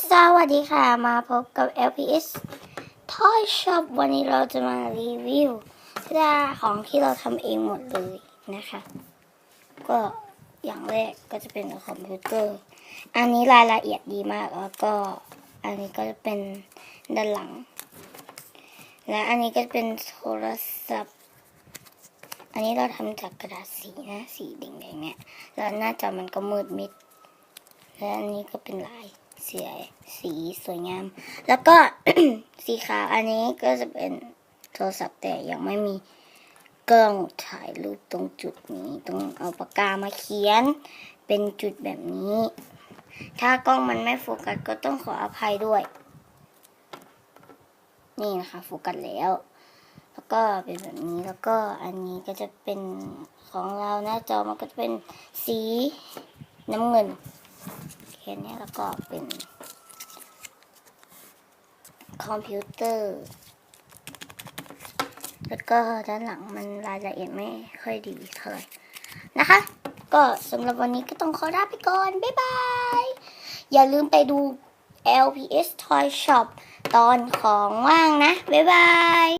สวัสดีค่ะ มาพบกับ LPS Toy Shop วันนี้เราจะมารีวิวเสื้อของที่เราทำเองหมดเลยนะคะ ก็อย่างแรกก็จะเป็นคอมพิวเตอร์ อันนี้รายละเอียดดีมากแล้วก็อันนี้ก็จะเป็นด้านหลัง และอันนี้ก็จะเป็นโทรศัพท์ อันนี้เราทำจากกระดาษสีนะสีแดงๆเนี่ยแล้วหน้าจอมันก็มืดมิด และอันนี้ก็เป็นลาย เสียสีสวยงาม แล้วก็สีขาวอันนี้ก็จะเป็นโทรศัพท์แต่ยังไม่มีกล้องถ่ายรูปตรงจุดนี้ต้องเอาปากกามาเขียน เป็นจุดแบบนี้ ถ้ากล้องมันไม่โฟกัสก็ต้องขออภัยด้วย นี่นะคะโฟกัสแล้ว แล้วก็เป็นแบบนี้แล้วก็อันนี้ก็จะเป็นของเราหน้าจอมันก็จะเป็นสีน้ำเงิน แค่นี้แล้วก็เป็นคอมพิวเตอร์ แล้วก็ด้านหลังมันรายละเอียดไม่ค่อยดีเท่าไหร่นะคะ ก็สำหรับวันนี้ก็ต้องขอลาไปก่อน บ๊ายบาย อย่าลืมไปดู LPS Toy Shop ตอนของว่างนะ บ๊ายบาย